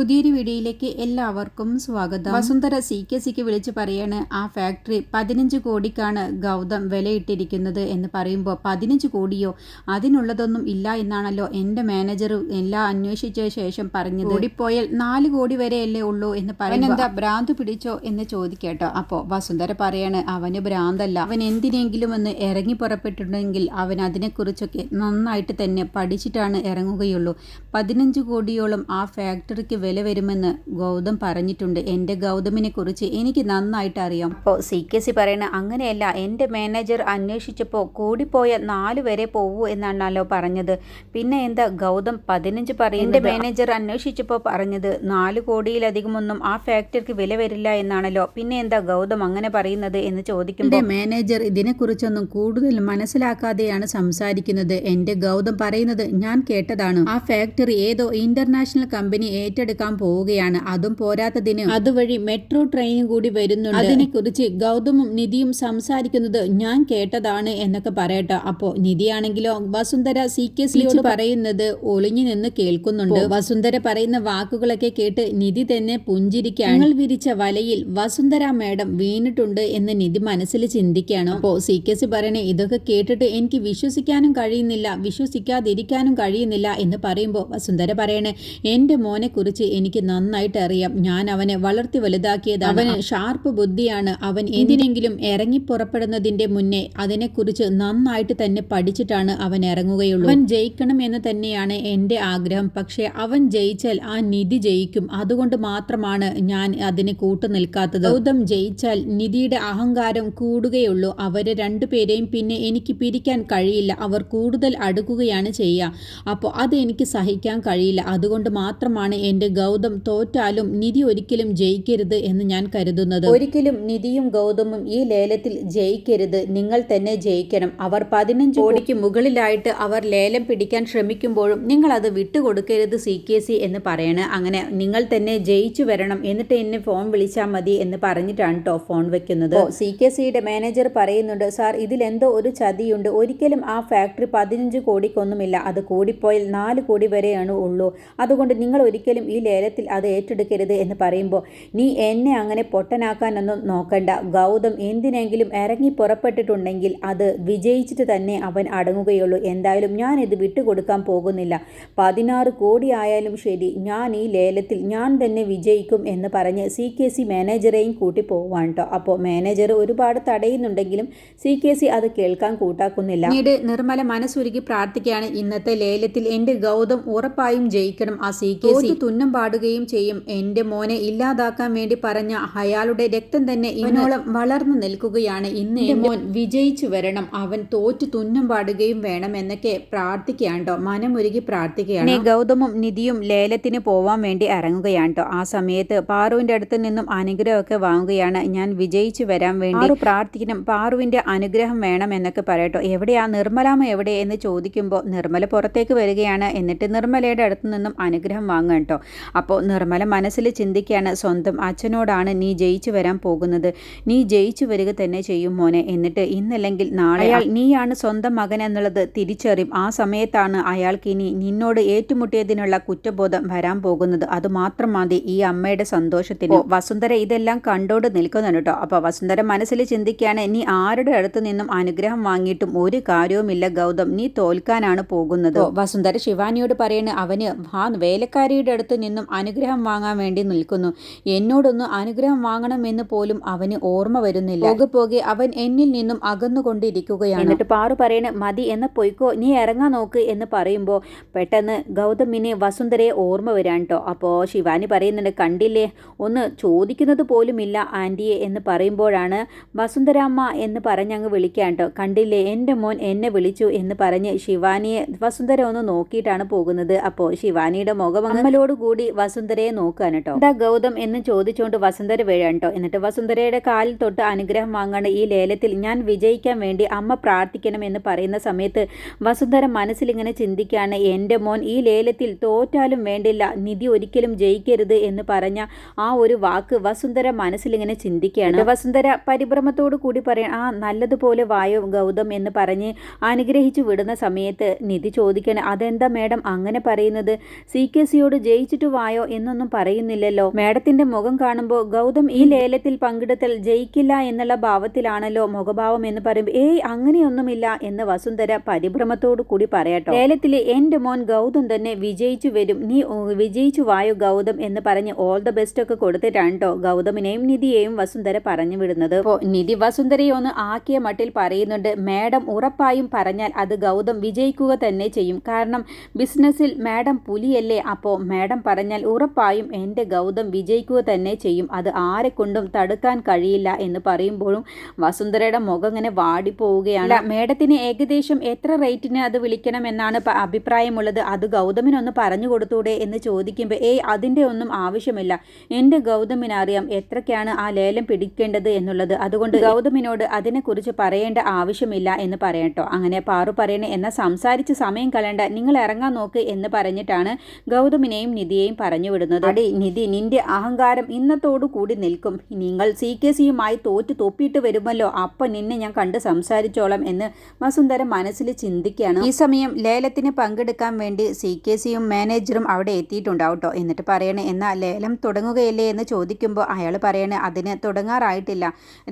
പുതിയൊരു വീഡിയോയിലേക്ക് എല്ലാവർക്കും സ്വാഗതം. വസുന്ധര സി കെ സിക്ക് വിളിച്ച് പറയാണ് ആ ഫാക്ടറി പതിനഞ്ച് കോടിക്കാണ് ഗൗതം വിലയിട്ടിരിക്കുന്നത് എന്ന് പറയുമ്പോൾ പതിനഞ്ച് കോടിയോ? അതിനുള്ളതൊന്നും ഇല്ല എന്നാണല്ലോ എന്റെ മാനേജർ എല്ലാം അന്വേഷിച്ച ശേഷം പറഞ്ഞത്. ഓടിപ്പോയാൽ നാല് കോടി വരെയല്ലേ ഉള്ളൂ എന്ന് പറയുന്നത് എന്താ ഭ്രാന്ത് പിടിച്ചോ എന്ന് ചോദിക്കട്ടോ. അപ്പോൾ വസുന്ധര പറയാണ് അവന് ഭ്രാന്തല്ല. അവൻ എന്തിനെങ്കിലും ഒന്ന് ഇറങ്ങി പുറപ്പെട്ടിട്ടുണ്ടെങ്കിൽ അവൻ അതിനെക്കുറിച്ചൊക്കെ നന്നായിട്ട് തന്നെ പഠിച്ചിട്ടാണ് ഇറങ്ങുകയുള്ളൂ. പതിനഞ്ച് കോടിയോളം ആ ഫാക്ടറിക്ക് വില വരുമെന്ന് ഗൗതം പറഞ്ഞിട്ടുണ്ട്. എന്റെ ഗൗതമിനെ കുറിച്ച് എനിക്ക് നന്നായിട്ട് അറിയാം അപ്പോൾ സി കെ സി പറയണ അങ്ങനെയല്ല. എന്റെ മാനേജർ അന്വേഷിച്ചപ്പോൾ കൂടിപ്പോയ നാല് വരെ പോവൂ എന്നാണല്ലോ പറഞ്ഞത്. പിന്നെ എന്താ ഗൗതം പതിനഞ്ച് പറയും എന്റെ മാനേജർ അന്വേഷിച്ചപ്പോൾ പറഞ്ഞത് നാല് കോടിയിലധികമൊന്നും ആ ഫാക്ടറിക്ക് വില വരില്ല എന്നാണല്ലോ. പിന്നെ എന്താ ഗൗതം അങ്ങനെ പറയുന്നത് എന്ന് ചോദിക്കുമ്പോൾ മാനേജർ ഇതിനെക്കുറിച്ചൊന്നും കൂടുതൽ മനസ്സിലാക്കാതെയാണ് സംസാരിക്കുന്നത്. എന്റെ ഗൗതം പറയുന്നത് ഞാൻ കേട്ടതാണ്. ആ ഫാക്ടറി ഏതോ ഇന്റർനാഷണൽ കമ്പനി ഏറ്റെടുക്കാൻ പോവുകയാണ്. അതും പോരാത്തതിന് അതുവഴി മെട്രോ ട്രെയിനും കൂടി വരുന്നുണ്ട്. അതിനെക്കുറിച്ച് ഗൗതമും നിധിയും സംസാരിക്കുന്നത് ഞാൻ കേട്ടതാണ് എന്നൊക്കെ പറയട്ടെ. അപ്പോ നിധിയാണെങ്കിലോ വസുന്ധര സി കെ സിയോട് പറയുന്നത് ഒളിഞ്ഞു നിന്ന് കേൾക്കുന്നുണ്ട്. വസുന്ധര പറയുന്ന വാക്കുകളൊക്കെ കേട്ട് നിധി തന്നെ പുഞ്ചിരിക്കാൻ ഞങ്ങൾ വിരിച്ച വലയിൽ വസുന്ധര മേഡം വീണിട്ടുണ്ട് എന്ന് നിധി മനസ്സിൽ ചിന്തിക്കുകയാണ്. അപ്പോ സി കെ സി പറയണേ ഇതൊക്കെ കേട്ടിട്ട് എനിക്ക് വിശ്വസിക്കാനും കഴിയുന്നില്ല വിശ്വസിക്കാതിരിക്കാനും കഴിയുന്നില്ല എന്ന് പറയുമ്പോൾ വസുന്ധര പറയണേ എന്റെ മോനെ കുറിച്ച് എനിക്ക് നന്നായിട്ട് അറിയാം. ഞാൻ അവനെ വളർത്തി വലുതാക്കിയത് അവന് ഷാർപ്പ് ബുദ്ധിയാണ്. അവൻ എന്തിനെങ്കിലും ഇറങ്ങി പുറപ്പെടുന്നതിന്റെ മുന്നേ അതിനെക്കുറിച്ച് നന്നായിട്ട് തന്നെ പഠിച്ചിട്ടാണ് അവൻ ഇറങ്ങുകയുള്ളൂ. അവൻ ജയിക്കണം എന്ന് തന്നെയാണ് എന്റെ ആഗ്രഹം. പക്ഷേ അവൻ ജയിച്ചാൽ ആ നിധി ജയിക്കും. അതുകൊണ്ട് മാത്രമാണ് ഞാൻ അതിന് കൂട്ടു നിൽക്കാത്തത്. ഗൗതം ജയിച്ചാൽ നിധിയുടെ അഹങ്കാരം കൂടുകയുള്ളൂ. അവരെ രണ്ടുപേരെയും പിന്നെ എനിക്ക് പിരിക്കാൻ കഴിയില്ല. അവർ കൂടുതൽ അടുക്കുകയാണ് ചെയ്യുക. അപ്പോൾ അത് എനിക്ക് സഹിക്കാൻ കഴിയില്ല. അതുകൊണ്ട് മാത്രമാണ് എന്റെ ഗൗതം തോറ്റാലും നിധി ഒരിക്കലും ജയിക്കരുത് എന്ന് ഞാൻ കരുതുന്നത്. ഒരിക്കലും നിധിയും ഗൗതമും ഈ ലേലത്തിൽ ജയിക്കരുത്. നിങ്ങൾ തന്നെ ജയിക്കണം. അവർ പതിനഞ്ച് കോടിക്ക് മുകളിലായിട്ട് അവർ ലേലം പിടിക്കാൻ ശ്രമിക്കുമ്പോഴും നിങ്ങൾ അത് വിട്ടുകൊടുക്കരുത് സി കെ സി എന്ന് പറയണേ. അങ്ങനെ നിങ്ങൾ തന്നെ ജയിച്ചു വരണം. എന്നിട്ട് എന്നെ ഫോൺ വിളിച്ചാൽ മതി എന്ന് പറഞ്ഞിട്ടാണ് കേട്ടോ ഫോൺ വെക്കുന്നത്. സി കെ സിയുടെ മാനേജർ പറയുന്നുണ്ട് സാർ ഇതിലെന്തോ ഒരു ചതിയുണ്ട്. ഒരിക്കലും ആ ഫാക്ടറി പതിനഞ്ച് കോടിക്കൊന്നുമില്ല. അത് കൂടിപ്പോയാൽ നാല് കോടി വരെയാണ് ഉള്ളൂ. അതുകൊണ്ട് നിങ്ങൾ ഒരിക്കലും ഈ ലേലത്തിൽ അത് ഏറ്റെടുക്കരുത് എന്ന് പറയുമ്പോൾ നീ എന്നെ അങ്ങനെ പൊട്ടനാക്കാനൊന്നും നോക്കണ്ട. ഗൗതം എന്തിനെങ്കിലും ഇറങ്ങി പുറപ്പെട്ടിട്ടുണ്ടെങ്കിൽ അത് വിജയിച്ചിട്ട് തന്നെ അവൻ അടങ്ങുകയുള്ളൂ. എന്തായാലും ഞാൻ ഇത് വിട്ടുകൊടുക്കാൻ പോകുന്നില്ല. പതിനാറ് കോടി ആയാലും ശരി ഞാൻ ഈ ലേലത്തിൽ ഞാൻ തന്നെ വിജയിക്കും എന്ന് പറഞ്ഞ് സി കെ സി മാനേജറെയും കൂട്ടി പോവാണ് കേട്ടോ അപ്പോൾ മാനേജർ ഒരുപാട് തടയുന്നുണ്ടെങ്കിലും സി കെ സി അത് കേൾക്കാൻ കൂട്ടാക്കുന്നില്ല. പിന്നീട് നിർമ്മല മനസ്സുരുക്കി പ്രാർത്ഥിക്കുകയാണ് ഇന്നത്തെ ലേലത്തിൽ. എന്റെ ഗൗതം ഉറപ്പായും ജയിക്കണം ആ സി കെ സി. തുന്നം പാടുകയും ചെയ്യും. എന്റെ മോനെ ഇല്ലാതാക്കാൻ വേണ്ടി പറഞ്ഞ അയാളുടെ രക്തം തന്നെ ഇവനോളം വളർന്നു നിൽക്കുകയാണ്. ഇന്ന് മോൻ വിജയിച്ചു വരണം. അവൻ തോറ്റു തുന്നം പാടുകയും വേണം എന്നൊക്കെ പ്രാർത്ഥിക്കുകയാണ്ടോ മനമൊരുകി പ്രാർത്ഥിക്കുകയാണ്. ഗൗതമും നിധിയും ലേലത്തിന് പോവാൻ വേണ്ടി ഇറങ്ങുകയാണ്ടോ ആ സമയത്ത് പാറുവിന്റെ അടുത്ത് നിന്നും അനുഗ്രഹമൊക്കെ വാങ്ങുകയാണ്. ഞാൻ വിജയിച്ചു വരാൻ വേണ്ടി പ്രാർത്ഥിക്കണം. പാറുവിന്റെ അനുഗ്രഹം വേണം എന്നൊക്കെ പറയട്ടോ. എവിടെയാ നിർമ്മലാമ എവിടെ? എന്ന് ചോദിക്കുമ്പോൾ നിർമ്മല പുറത്തേക്ക് വരികയാണ്. എന്നിട്ട് നിർമ്മലയുടെ അടുത്ത് നിന്നും അനുഗ്രഹം വാങ്ങുക കേട്ടോ അപ്പോൾ നിർമ്മല മനസ്സിൽ ചിന്തിക്കുകയാണ് സ്വന്തം അച്ഛനോടാണ് നീ ജയിച്ചു വരാൻ പോകുന്നത്. നീ ജയിച്ചു വരിക തന്നെ ചെയ്യും മോനെ. എന്നിട്ട് ഇന്നല്ലെങ്കിൽ നാളെ അയാൾ നീയാണ് സ്വന്തം മകൻ എന്നുള്ളത് തിരിച്ചറിയും. ആ സമയത്താണ് അയാൾക്ക് ഇനി നിന്നോട് ഏറ്റുമുട്ടിയതിനുള്ള കുറ്റബോധം വരാൻ പോകുന്നത്. അത് മാത്രം മതി ഈ അമ്മയുടെ സന്തോഷത്തിന്. വസുന്ധര ഇതെല്ലാം കണ്ടോട് നിൽക്കുന്നുണ്ട് കേട്ടോ. അപ്പോൾ വസുന്ധര മനസ്സിൽ ചിന്തിക്കുകയാണ് നീ ആരുടെ അടുത്ത് നിന്നും അനുഗ്രഹം വാങ്ങിയിട്ടും ഒരു കാര്യവുമില്ല ഗൗതം. നീ തോൽക്കാനാണ് പോകുന്നത്. വസുന്ധര ശിവാനിയോട് പറയുന്നത് അവന് ആ വേലക്കാരിയുടെ അടുത്ത് നിന്നും അനുഗ്രഹം വാങ്ങാൻ വേണ്ടി നിൽക്കുന്നു. എന്നോടൊന്ന് അനുഗ്രഹം വാങ്ങണമെന്ന് പോലും അവന് ഓർമ്മ വരുന്നില്ല. പോകെ പോകെ അവൻ എന്നിൽ നിന്നും അകന്നുകൊണ്ടിരിക്കുകയാണ്. എന്നിട്ട് പാറു പറയണ മതി എന്ന പൊയ്ക്കോ നീ ഇറങ്ങാൻ നോക്ക് എന്ന് പറയുമ്പോൾ പെട്ടെന്ന് ഗൗതമിനെ വസുന്ധരയെ ഓർമ്മ വരാൻ കേട്ടോ അപ്പോൾ ശിവാനി പറയുന്നുണ്ട് കണ്ടില്ലേ ഒന്ന് ചോദിക്കുന്നത് പോലുമില്ല ആന്റിയെ എന്ന് പറയുമ്പോഴാണ് വസുന്ധരാമ്മ എന്ന് പറഞ്ഞ് അങ്ങ് വിളിക്കാൻ കേട്ടോ കണ്ടില്ലേ എന്റെ മോൻ എന്നെ വിളിച്ചു എന്ന് പറഞ്ഞ് ശിവാനിയെ വസുന്ധര ഒന്ന് നോക്കിയിട്ടാണ് പോകുന്നത്. അപ്പോൾ ശിവാനിയുടെ മുഖം അമ്മലോട് കൂടി വസുന്ധരയെ നോക്കാൻ കേട്ടോ എന്താ ഗൗതം എന്ന് ചോദിച്ചുകൊണ്ട് വസുന്ധര വീഴാൻ കേട്ടോ എന്നിട്ട് വസുന്ധരയുടെ കാലിൽ തൊട്ട് അനുഗ്രഹം വാങ്ങാണ്ട് ഈ ലേലത്തിൽ ഞാൻ വിജയിക്കാൻ വേണ്ടി അമ്മ പ്രാർത്ഥിക്കണം എന്ന് പറയുന്ന സമയത്ത് വസുന്ധര മനസ്സിലിങ്ങനെ ചിന്തിക്കുകയാണ് എന്റെ മോൻ ഈ ലേലത്തിൽ തോറ്റാലും വേണ്ടില്ല നിധി ഒരിക്കലും ജയിക്കരുത് എന്ന് പറഞ്ഞ ആ ഒരു വാക്ക് വസുന്ധര മനസ്സിലിങ്ങനെ ചിന്തിക്കുകയാണ് വസുന്ധര പരിഭ്രമത്തോടു കൂടി പറയാൻ ആ നല്ലതുപോലെ വായോ ഗൗതം എന്ന് പറഞ്ഞ് അനുഗ്രഹിച്ചു വിടുന്ന സമയത്ത് നിധി ചോദിക്കണം അതെന്താ മേഡം അങ്ങനെ പറയുന്നത്? സി കെ സിയോട് ജയിച്ചിട്ട് വായോ എന്നൊന്നും പറയുന്നില്ലല്ലോ. മേഡത്തിന്റെ മുഖം കാണുമ്പോൾ ഗൗതം ഈ ലേലത്തിൽ പങ്കെടുത്തൽ ജയിക്കില്ല എന്നുള്ള ഭാവത്തിലാണല്ലോ മുഖഭാവം എന്ന് പറയുമ്പോൾ ഏയ് അങ്ങനെയൊന്നുമില്ല എന്ന് വസുന്ധര പരിഭ്രമത്തോടു കൂടി പറയട്ടോ. ലേലത്തിലെ എന്റെ മോൻ ഗൗതം തന്നെ വിജയിച്ചു വരും. നീ വിജയിച്ചു വായോ ഗൗതം എന്ന് പറഞ്ഞ് ഓൾ ദ ബെസ്റ്റ് ഒക്കെ കൊടുത്തിട്ടാണ് കേട്ടോ ഗൗതമിനെയും നിധിയെയും വസുന്ധര പറഞ്ഞു വിടുന്നത്. നിധി വസുന്ധരയെ ഒന്ന് ആക്കിയ മട്ടിൽ പറയുന്നുണ്ട് മാഡം ഉറപ്പായും പറഞ്ഞാൽ അത് ഗൗതം വിജയിക്കുക തന്നെ ചെയ്യും. കാരണം ബിസിനസ്സിൽ മാഡം പുലിയല്ലേ അപ്പോ മാഡം പറഞ്ഞാൽ ഉറപ്പായും എന്റെ ഗൗതം വിജയിക്കുക തന്നെ ചെയ്യും. അത് ആരെ കൊണ്ടും തടുക്കാൻ കഴിയില്ല എന്ന് പറയുമ്പോഴും വസുന്ധരയുടെ മുഖം ഇങ്ങനെ വാടിപ്പോവുകയാണ്. മേഡത്തിന് ഏകദേശം എത്ര റേറ്റിന് അത് വിളിക്കണം എന്നാണ് അഭിപ്രായമുള്ളത്. അത് ഗൗതമിനൊന്ന് പറഞ്ഞു കൊടുത്തൂടെ എന്ന് ചോദിക്കുമ്പോൾ ഏയ് അതിന്റെ ഒന്നും ആവശ്യമില്ല. എന്റെ ഗൗതമിനറിയാം എത്രയ്ക്കാണ് ആ ലേലം പിടിക്കേണ്ടത് എന്നുള്ളത്. അതുകൊണ്ട് ഗൗതമിനോട് അതിനെക്കുറിച്ച് പറയേണ്ട ആവശ്യമില്ല എന്ന് പറയട്ടോ അങ്ങനെ പാറു പറയണേ എന്നാൽ സംസാരിച്ച് സമയം കളയണ്ട. നിങ്ങൾ ഇറങ്ങാൻ നോക്ക് എന്ന് പറഞ്ഞിട്ടാണ് ഗൗതമിനെയും നിധിയെയും പറഞ്ഞു വിടുന്നത് അടി നിധി നിന്റെ അഹങ്കാരം ഇന്നത്തോടു കൂടി നിൽക്കും. നിങ്ങൾ സി കെ സിയുമായി തോറ്റ് തൊപ്പിയിട്ട് വരുമല്ലോ. അപ്പം നിന്നെ ഞാൻ കണ്ട് സംസാരിച്ചോളാം എന്ന് വസുന്ധര മനസ്സിൽ ചിന്തിക്കുകയാണ്. ഈ സമയം ലേലത്തിന് പങ്കെടുക്കാൻ വേണ്ടി സി കെ സിയും മാനേജറും അവിടെ എത്തിയിട്ടുണ്ടാവും കേട്ടോ എന്നിട്ട് പറയണേ എന്നാൽ ലേലം തുടങ്ങുകയല്ലേ എന്ന് ചോദിക്കുമ്പോൾ അയാൾ പറയണേ അതിന് തുടങ്ങാറായിട്ടില്ല.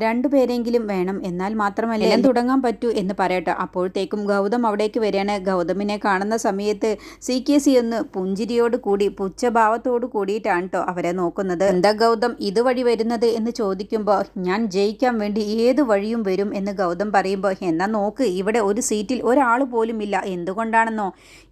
രണ്ടുപേരെങ്കിലും വേണം എന്നാൽ മാത്രമല്ല ലേലം തുടങ്ങാൻ പറ്റൂ എന്ന് പറയട്ടെ. അപ്പോഴത്തേക്കും ഗൗതം അവിടേക്ക് വരികയാണ്. ഗൗതമിനെ കാണുന്ന സമയത്ത് സി കെ സി ഒന്ന് പുഞ്ചിരിയോട് കൂടി പുച്ഛഭാവത്തോട് കൂടിയിട്ടാണ് കേട്ടോ അവരെ നോക്കുന്നത്. എന്താ ഗൗതം ഇതുവഴി വരുന്നത് എന്ന് ചോദിക്കുമ്പോൾ ഞാൻ ജയിക്കാൻ വേണ്ടി ഏത് വഴിയും വരും എന്ന് ഗൗതം പറയുമ്പോൾ എന്നാ നോക്ക് ഇവിടെ ഒരു സീറ്റിൽ ഒരാൾ പോലും ഇല്ല. എന്തുകൊണ്ടാണെന്നോ?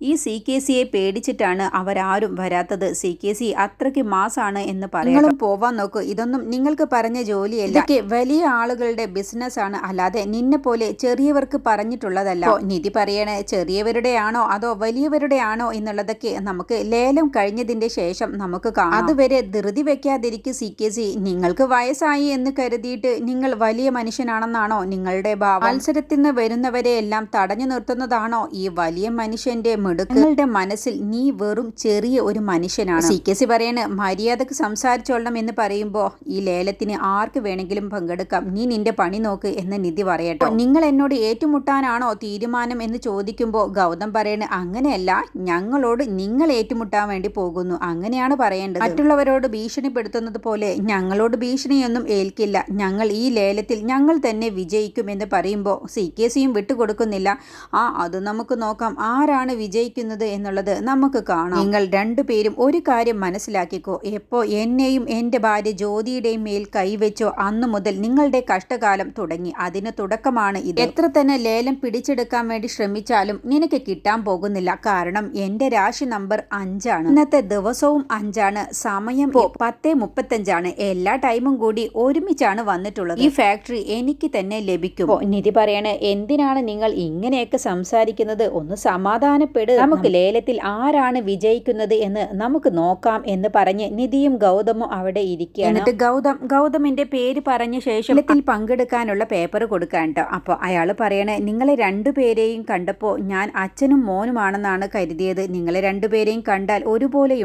ഈ സി കെ സിയെ പേടിച്ചിട്ടാണ് അവരാരും വരാത്തത്. സി കെ സി അത്രയ്ക്ക് മാസാണ് എന്ന് പറയുന്നത് പോവാൻ നോക്കൂ. ഇതൊന്നും നിങ്ങൾക്ക് പറഞ്ഞ ജോലിയല്ല. ഇതൊക്കെ വലിയ ആളുകളുടെ ബിസിനസ് ആണ്. അല്ലാതെ നിന്നെ പോലെ ചെറിയവർക്ക് പറഞ്ഞിട്ടുള്ളതല്ല. നിധി പറയണേ ചെറിയവരുടെ ആണോ അതോ വലിയവരുടെ ആണോ എന്നുള്ളതൊക്കെ നമുക്ക് ലേലം കഴിഞ്ഞതിന്റെ ശേഷം നമുക്ക് കാണാം. അതുവരെ ധൃതി വെക്കാതിരിക്കും സി കെ സി നിങ്ങൾക്ക് വയസ്സായി എന്ന് കരുതിയിട്ട് നിങ്ങൾ വലിയ മനുഷ്യനാണെന്നാണോ നിങ്ങളുടെ ഭാവം? മത്സരത്തിൽ നിന്ന് വരുന്നവരെ എല്ലാം തടഞ്ഞു നിർത്തുന്നതാണോ ഈ വലിയ മനുഷ്യന്റെ മിടുക്ക്? നിങ്ങളുടെ മനസ്സിൽ നീ വെറും ചെറിയ ഒരു മനുഷ്യനാണ്. സി കെ സി പറയണ് മര്യാദയ്ക്ക് സംസാരിച്ചോളണം എന്ന് പറയുമ്പോൾ ഈ ലേലത്തിന് ആർക്ക് വേണമെങ്കിലും പങ്കെടുക്കാം. നീ നിന്റെ പണി നോക്ക് എന്ന് നിധി പറയട്ടോ. നിങ്ങൾ എന്നോട് ഏറ്റുമുട്ടാനാണോ തീരുമാനം എന്ന് ചോദിക്കുമ്പോൾ ഗൗതം പറയണ് അങ്ങനെയല്ല ഞങ്ങളോട് നിങ്ങൾ ഏറ്റുമുട്ടാൻ വേണ്ടി പോകുന്നു. അങ്ങനെയാണ് പറയേണ്ടത്. മറ്റുള്ളവരോട് ഭീഷണിപ്പെടുത്തുന്നത് പോലെ ഞങ്ങളോട് ഭീഷണിയൊന്നും ഏൽക്കില്ല. ഞങ്ങൾ ഈ ലേലത്തിൽ ഞങ്ങൾ തന്നെ വിജയിക്കും എന്ന് പറയുമ്പോൾ സി കെ സിയും വിട്ടുകൊടുക്കുന്നില്ല. ആ അത് നമുക്ക് നോക്കാം. ആരാണ് വിജയിക്കുന്നത് എന്നുള്ളത് നമുക്ക് കാണാം. നിങ്ങൾ രണ്ടുപേരും ഒരു കാര്യം മനസ്സിലാക്കിക്കോ. എപ്പോ എന്നെയും എന്റെ ഭാര്യ ജ്യോതിയുടെയും മേൽ കൈവച്ചോ? അന്നു മുതൽ നിങ്ങളുടെ കഷ്ടകാലം തുടങ്ങി. അതിന് തുടക്കമാണ് ഇത്. എത്ര തന്നെ ലേലം പിടിച്ചെടുക്കാൻ വേണ്ടി ശ്രമിച്ചാലും നിനക്ക് കിട്ടാൻ പോകുന്നില്ല. കാരണം എന്റെ രാശി നമ്പർ അഞ്ചാണ്. ഇന്നത്തെ ദിവസവും അഞ്ചാണ്. സമയം പത്തേ മുപ്പത്തഞ്ചാണ്. എല്ലാ ടൈമും കൂടി ഒരുമിച്ചാണ് വന്നിട്ടുള്ളത്. ഈ ഫാക്ടറി എനിക്ക് തന്നെ ലഭിക്കും. നിധി പറയാണ് എന്തിനാണ് നിങ്ങൾ ഇങ്ങനെയൊക്കെ സംസാരിക്കുന്നത്? ഒന്ന് സമാധാനപ്പെടുക നമുക്ക് ലേലത്തിൽ ആരാണ് വിജയിക്കുന്നത് എന്ന് നമുക്ക് നോക്കാം എന്ന് പറഞ്ഞ് നിധിയും ഗൗതമും അവിടെ ഇരിക്കുകയാണ്. എന്നിട്ട് ഗൗതം ഗൗതമിന്റെ പേര് പറഞ്ഞ ശേഷം ലേലത്തിൽ പങ്കെടുക്കാനുള്ള പേപ്പർ കൊടുക്കാൻ കേട്ടോ അപ്പോൾ അയാൾ പറയണേ നിങ്ങളെ രണ്ടുപേരെയും കണ്ടപ്പോൾ ഞാൻ അച്ഛനും മോനുമാണെന്നാണ് കരുതിയത്. നിങ്ങളെ രണ്ടുപേരെയും കണ്ടാൽ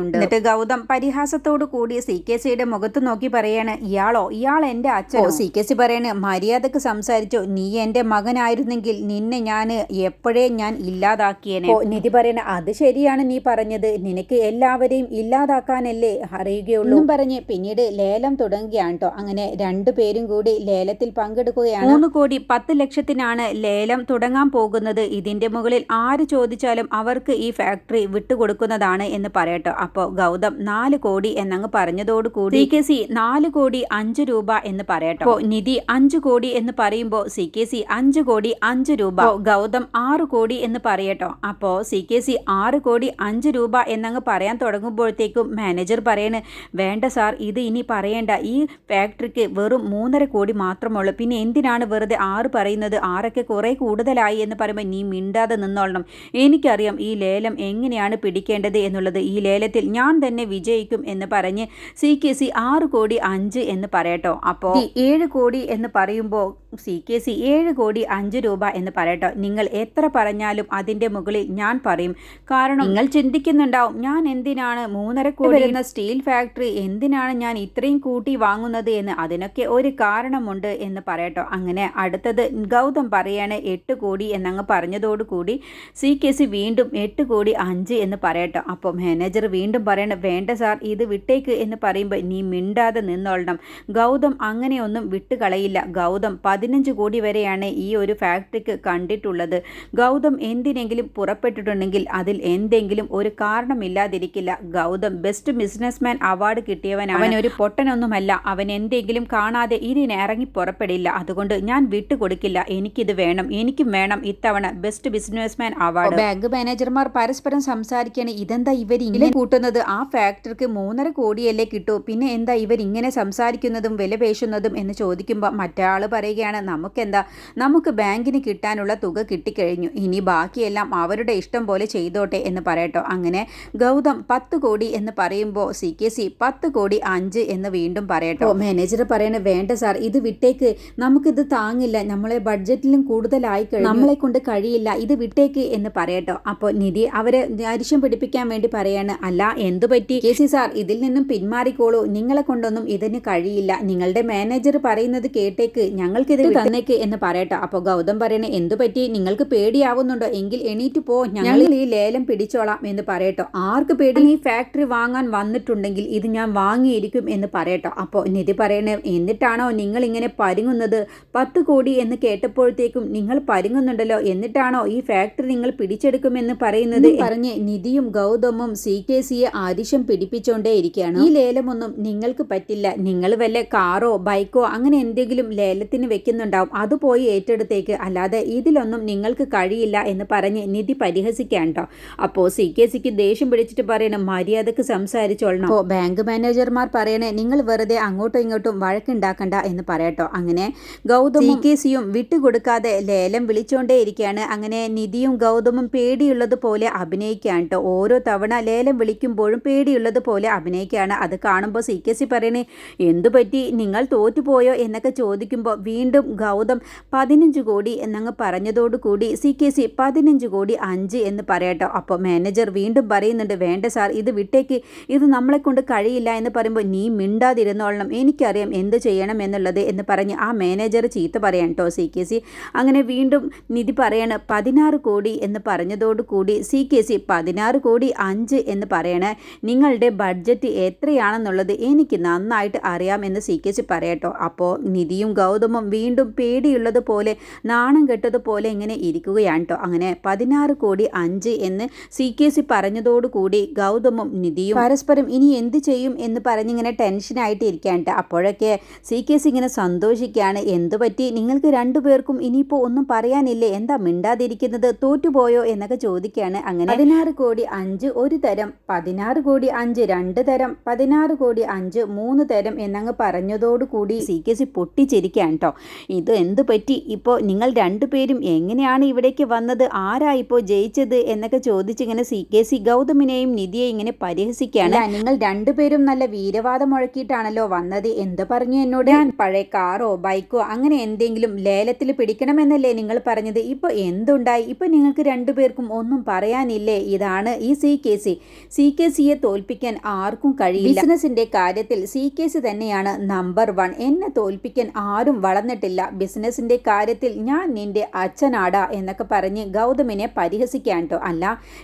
ഒരുപോലെയുണ്ട് എന്നിട്ട് ഗൗതം പരിഹാസത്തോടു കൂടി സി കെ സിയുടെ മുഖത്ത് നോക്കി പറയാണ് ഇയാളോ? ഇയാൾ എന്റെ അച്ഛനോ? സി കെ സി പറയാണ് മര്യാദയ്ക്ക് സംസാരിച്ചോ. നീ എന്റെ മകനായിരുന്നെങ്കിൽ നിന്നെ ഞാൻ എപ്പോഴേ ഞാൻ ഇല്ലാതാക്കിയേനെ. ഓ നിധി പറയണ അത് ശരിയാണ് നീ പറഞ്ഞത്. നിനക്ക് എല്ലാവരെയും ഇല്ലാതാക്കാനല്ലേ അറിയുകയുള്ളൂ. എന്നും പറഞ്ഞ് പിന്നീട് ലേലം തുടങ്ങുകയാണ് കേട്ടോ അങ്ങനെ രണ്ടു പേരും കൂടി ലേലത്തിൽ പങ്കെടുക്കുകയാണ്. മൂന്ന് കോടി പത്ത് ലക്ഷത്തിനാണ് ലേലം തുടങ്ങാൻ പോകുന്നത്. ഇതിന്റെ മുകളിൽ ആര് ചോദിച്ചാലും അവർക്ക് ഈ ഫാക്ടറി വിട്ടുകൊടുക്കുന്നതാണ് എന്ന് പറയട്ടോ. അപ്പോൾ ഗൗതം നാല് കോടി എന്നങ്ങ് പറഞ്ഞതോടുകൂടി സി കെ സി നാല് കോടി അഞ്ച് രൂപ എന്ന് പറയട്ടോ. അപ്പോ നിധി അഞ്ച് കോടി എന്ന് പറയുമ്പോൾ സി കെ സി അഞ്ച് കോടി അഞ്ച് രൂപ. ഗൗതം ആറ് കോടി എന്ന് പറയട്ടോ. അപ്പോ സി കെ സി ആറ് കോടി അഞ്ച് രൂപ എന്നങ്ങ് പറയാൻ തുടങ്ങുമ്പോഴത്തേക്കും മാനേജർ പറയണ് വേണ്ട സാർ ഇത് ഇനി പറയേണ്ട. ഈ ഫാക്ടറിക്ക് വെറും മൂന്നര കോടി മാത്രമുള്ളൂ. പിന്നെ എന്തിനാണ് വെറുതെ ആറ് പറയുന്നത്? ആറൊക്കെ കുറേ കൂടുതലായി എന്ന് പറയുമ്പോൾ നീ മിണ്ടാതെ നിന്നോളണം. എനിക്കറിയാം ഈ ലേലം എങ്ങനെയാണ് പിടിക്കേണ്ടത് എന്നുള്ളത്. ഈ ലേലത്തിൽ ഞാൻ തന്നെ വിജയിക്കും എന്ന് പറഞ്ഞ് സി കെ സി ആറ് കോടി അഞ്ച് എന്ന് പറയട്ടോ. അപ്പോ ഏഴ് കോടി എന്ന് പറയുമ്പോൾ സി കെ സി ഏഴ് കോടി അഞ്ച് രൂപ എന്ന് പറയട്ടോ. നിങ്ങൾ എത്ര പറഞ്ഞാലും അതിന്റെ മുകളിൽ ഞാൻ പറയും. കാരണം നിങ്ങൾ ചിന്തിക്കുന്നുണ്ടാവും ഞാൻ എന്തിനാണ് മൂന്നര കോടി എന്ന സ്റ്റീൽ ഫാക്ടറി എന്തിനാണ് ഞാൻ ഇത്രയും കൂട്ടി വാങ്ങുന്നത് എന്ന് അതിനൊക്കെ ഒരു കാരണമുണ്ട് എന്ന് പറയട്ടോ. അങ്ങനെ അടുത്തത് ഗൗതം പറയാണ് എട്ട് കോടി എന്നങ്ങ് പറഞ്ഞതോടുകൂടി സി കെ സി വീണ്ടും എട്ട് കോടി അഞ്ച് എന്ന് പറയട്ടോ. അപ്പോൾ മാനേജർ വീണ്ടും പറയണം വേണ്ട സാർ ഇത് വിട്ടേക്ക് എന്ന് പറയുമ്പോൾ നീ മിണ്ടാതെ നിന്നോളണം. ഗൗതം അങ്ങനെയൊന്നും വിട്ടുകളയില്ല. ഗൗതം പതിനഞ്ച് കോടി വരെയാണ് ഈ ഒരു ഫാക്ടറിക്ക് കണ്ടിട്ടുള്ളത്. ഗൗതം എന്തിനെങ്കിലും പുറപ്പെട്ടിട്ടുണ്ടെങ്കിൽ അതിൽ എന്തെങ്കിലും ഒരു കാരണമില്ലാതിരിക്കില്ല. ഗൗതം ബെസ്റ്റ് ബിസിനസ്മാൻ അവാർഡ് കിട്ടിയവനാണ്. അവൻ ഒരു പൊട്ടനൊന്നുമല്ല. അവൻ എന്തെങ്കിലും കാണാതെ ഇതിന് ഇറങ്ങി പുറപ്പെടില്ല. അതുകൊണ്ട് ഞാൻ വിട്ടുകൊടുക്കില്ല. എനിക്കിത് വേണം. എനിക്കും വേണം ഇത്തവണ ബെസ്റ്റ് ബിസിനസ്മാൻ അവാർഡ് ബാങ്ക് മാനേജർമാർ പരസ്പരം സംസാരിക്കുകയാണ്. ഇതെന്താ ഇവർ ഇങ്ങനെ കൂട്ടുന്നത്? ആ ഫാക്ടറിക്ക് മൂന്നര കോടിയല്ലേ കിട്ടൂ. പിന്നെ എന്താ ഇവർ ഇങ്ങനെ സംസാരിക്കുന്നതും വില പേശുന്നതും എന്ന് ചോദിക്കുമ്പോൾ മറ്റൊരാൾ പറയുകയാണ് നമുക്കെന്താ? നമുക്ക് ബാങ്കിന് കിട്ടാനുള്ള തുക കിട്ടിക്കഴിഞ്ഞു. ഇനി ബാക്കിയെല്ലാം അവരുടെ ഇഷ്ടം പോലെ ചെയ്തോട്ടെ എന്ന് പറയട്ടോ. അങ്ങനെ ഗൗതം പത്ത് കോടി എന്ന് പറയുമ്പോൾ സി കെ സി പത്ത് കോടി അഞ്ച് എന്ന് വീണ്ടും പറയട്ടോ. മാനേജർ പറയണ വേണ്ട സാർ. ഇത് വിട്ടേക്ക്. നമുക്കിത് താങ്ങില്ല. നമ്മളെ ബഡ്ജറ്റിലും കൂടുതലായി കഴിഞ്ഞു. നമ്മളെ കൊണ്ട് കഴിയില്ല. ഇത് വിട്ടേക്ക് എന്ന് പറയട്ടോ. അപ്പോൾ നിധി അവരെ അരിശം പിടിപ്പിക്കാൻ വേണ്ടി പറയാണ്. അല്ല എന്തു പറ്റി? കെ സി സാർ ഇതിൽ നിന്നും പിന്മാറിക്കോളൂ. നിങ്ങളെ കൊണ്ടൊന്നും ഇതിന് കഴിയില്ല. നിങ്ങളുടെ മാനേജർ പറയുന്നത് കേട്ടേക്ക്. ഞങ്ങൾക്കിത് തന്നേക്ക് എന്ന് പറയട്ടെ. അപ്പോൾ ഗൗതം പറയണ എന്തു പറ്റി? നിങ്ങൾക്ക് പേടിയാവുന്നുണ്ടോ? എങ്കിൽ എണീറ്റ് പോ. ഞങ്ങൾ ഈ ലേലം പിടിച്ചോളാം എന്ന് പറയട്ടോ. ആർക്ക് പേടി? ഈ ഫാക്ടറി വാങ്ങാൻ വന്നിട്ടുണ്ടെങ്കിൽ ഇത് ഞാൻ വാങ്ങിയിരിക്കും എന്ന് പറയട്ടോ. അപ്പോൾ നിധി പറയണേ എന്നിട്ടാണോ നിങ്ങൾ ഇങ്ങനെ പരുങ്ങുന്നത്? പത്ത് കോടി എന്ന് കേട്ടപ്പോഴത്തേക്കും നിങ്ങൾ പരുങ്ങുന്നുണ്ടല്ലോ. എന്നിട്ടാണോ ഈ ഫാക്ടറി നിങ്ങൾ പിടിച്ചെടുക്കുമെന്ന് പറയുന്നത്? പറഞ്ഞ് നിധിയും ഗൗതമും സി കെ സിയെ ആരിശം പിടിപ്പിച്ചോണ്ടേ ഇരിക്കുകയാണ്. ഈ ലേലമൊന്നും നിങ്ങൾക്ക് പറ്റില്ല. നിങ്ങൾ വല്ല കാറോ ബൈക്കോ അങ്ങനെ എന്തെങ്കിലും ലേലത്തിന് വെക്കുന്നുണ്ടാവും അത് പോയി ഏറ്റെടുത്തേക്ക്. അല്ലാതെ ഇതിലൊന്നും നിങ്ങൾക്ക് കഴിയില്ല എന്ന് പറഞ്ഞ് നിധി പരിഹസിക്കാൻ കേട്ടോ അപ്പോൾ സി കെ സിക്ക് ദേഷ്യം പിടിച്ചിട്ട് പറയണം. മര്യാദയ്ക്ക് സംസാരിച്ചോളണം. അപ്പോൾ ബാങ്ക് മാനേജർമാർ പറയണേ നിങ്ങൾ വെറുതെ അങ്ങോട്ടും ഇങ്ങോട്ടും വഴക്കുണ്ടാക്കണ്ട എന്ന് പറയട്ടോ അങ്ങനെ ഗൗതം സി കെ സിയും വിട്ടുകൊടുക്കാതെ ലേലം വിളിച്ചുകൊണ്ടേയിരിക്കുകയാണ് അങ്ങനെ നിധിയും ഗൗതമും പേടിയുള്ളത് പോലെ അഭിനയിക്കുകയാണ് കേട്ടോ ഓരോ തവണ ലേലം വിളിക്കുമ്പോഴും പേടിയുള്ളത് പോലെ അഭിനയിക്കുകയാണ്. അത് കാണുമ്പോൾ സി കെ സി പറയണേ എന്തു പറ്റി നിങ്ങൾ തോറ്റുപോയോ? എന്നൊക്കെ ചോദിക്കുമ്പോൾ വീണ്ടും ഗൗതം പതിനഞ്ച് കോടി എന്നങ്ങ് പറഞ്ഞതോടുകൂടി സി കെ സി പതിനഞ്ച് കോടി അഞ്ച് എന്ന് പറയട്ടോ. അപ്പോൾ മാനേജർ വീണ്ടും പറയുന്നുണ്ട് വേണ്ട സാർ ഇത് വിട്ടേക്ക്. ഇത് നമ്മളെ കൊണ്ട് കഴിയില്ല എന്ന് പറയുമ്പോൾ നീ മിണ്ടാതിരുന്നോളണം. എനിക്കറിയാം എന്ത് ചെയ്യണം എന്നുള്ളത് എന്ന് പറഞ്ഞ് ആ മാനേജർ ചീത്ത പറയാൻ കേട്ടോ സി കെ സി. അങ്ങനെ വീണ്ടും നിധി പറയണ പതിനാറ് കോടി എന്ന് പറഞ്ഞതോടുകൂടി സി കെ സി പതിനാറ് കോടി അഞ്ച് എന്ന് പറയണേ. നിങ്ങളുടെ ബഡ്ജറ്റ് എത്രയാണെന്നുള്ളത് എനിക്ക് നന്നായിട്ട് അറിയാമെന്ന് സി കെ സി പറയട്ടോ. അപ്പോൾ നിധിയും ഗൗതമും വീണ്ടും പേടിയുള്ളതുപോലെ നാണം കെട്ടതുപോലെ ഇങ്ങനെ ഇരിക്കുകയാണ് കേട്ടോ അങ്ങനെ പതിനാറ് കോടി അഞ്ച് എന്ന് സി കെ സി പറഞ്ഞതോടുകൂടി ഗൗതമും നിധിയും പരസ്പരം ഇനി എന്ത് ചെയ്യും എന്ന് പറഞ്ഞിങ്ങനെ ടെൻഷനായിട്ട് ഇരിക്കാണ്ട് അപ്പോഴൊക്കെ സി കെ സി ഇങ്ങനെ സന്തോഷിക്കുകയാണ്. എന്തു പറ്റി? നിങ്ങൾക്ക് രണ്ടുപേർക്കും ഇനിയിപ്പോൾ ഒന്നും പറയാനില്ലേ? എന്താ മിണ്ടാതിരിക്കുന്നത്? തോറ്റുപോയോ? എന്നൊക്കെ ചോദിക്കുകയാണ്. അങ്ങനെ പതിനാറ് കോടി അഞ്ച് ഒരു തരം പതിനാറ് കോടി അഞ്ച് രണ്ട് തരം പതിനാറ് കോടി അഞ്ച് മൂന്ന് തരം എന്നങ്ങ് പറഞ്ഞതോടുകൂടി സി കെ സി പൊട്ടിച്ചിരിക്കുകയാണ് കേട്ടോ ഇത് എന്തു പറ്റി? ഇപ്പോൾ നിങ്ങൾ രണ്ടുപേരും എങ്ങനെയാണ് ഇവിടേക്ക് വന്നത്? ആരാ ഇപ്പോൾ ജയിച്ചത്? എന്നൊക്കെ ചോദിച്ചിങ്ങനെ സി കെ സി ഗൗതമിനെയും നിധിയെ ഇങ്ങനെ പരിഹസിക്കുകയാണ് നിങ്ങൾ രണ്ടുപേരും നല്ല വീരവാദം മുഴക്കിയിട്ടാണല്ലോ വന്നത്. എന്ത് പറഞ്ഞു എന്നോട്? ഞാൻ പഴയ കാറോ ബൈക്കോ അങ്ങനെ എന്തെങ്കിലും ലേലത്തിൽ പിടിക്കണമെന്നല്ലേ നിങ്ങൾ പറഞ്ഞത്? ഇപ്പോൾ എന്തുണ്ടായി? ഇപ്പോൾ നിങ്ങൾക്ക് രണ്ടുപേർക്കും ഒന്നും പറയാനില്ലേ? ഇതാണ് ഈ C K C. C K സിയെ തോൽപ്പിക്കാൻ ആർക്കും കഴിയില്ല. ബിസിനസിന്റെ കാര്യത്തിൽ സി കെ സി തന്നെയാണ് നമ്പർ വൺ. എന്നെ തോൽപ്പിക്കാൻ ആരും വളർന്നിട്ടില്ല ബിസിനസിന്റെ കാര്യത്തിൽ ഞാൻ നിന്റെ അച്ഛനാടാ എന്നൊക്കെ പറഞ്ഞ് ഗൗതമിനെ പരിഹസിക്കാൻ കേട്ടോ അല്ല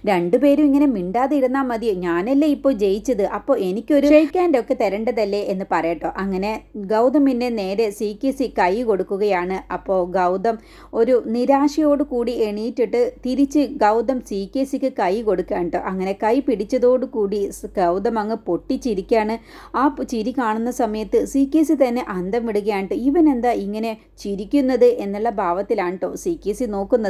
രണ്ടുപേരും ഇങ്ങനെ മിണ്ടാതെ ഇരുന്നാൽ മതി. ഞാനല്ലേ ഇപ്പോൾ ജയിച്ചത്. അപ്പോൾ എനിക്കൊരു ഷെയ്ക്കാന്റെ ഒക്കെ തരേണ്ടതല്ലേ എന്ന് പറയട്ടോ അങ്ങനെ ഗൗതമിനെ നേരെ സി കെ സി കൈ കൊടുക്കുകയാണ്. അപ്പോൾ ഗൗതം ഒരു നിരാശയോട് കൂടി എണീറ്റിട്ട് തിരിച്ച് ഗൗതം സി കെ സിക്ക് കൈ കൊടുക്കുകയാണ് കേട്ടോ അങ്ങനെ കൈ പിടിച്ചതോടുകൂടി ഗൗതം അങ്ങ് പൊട്ടിച്ചിരിക്കുകയാണ്. ആ ചിരി കാണുന്ന സമയത്ത് സി കെ സി തന്നെ അന്തം വിടുകയാണ് ഇവൻ എന്താ ഇങ്ങനെ ചിരിക്കുന്നത് എന്നുള്ള ഭാവത്തിലാണ് കേട്ടോ സി കെ സി നോക്കുന്നത്.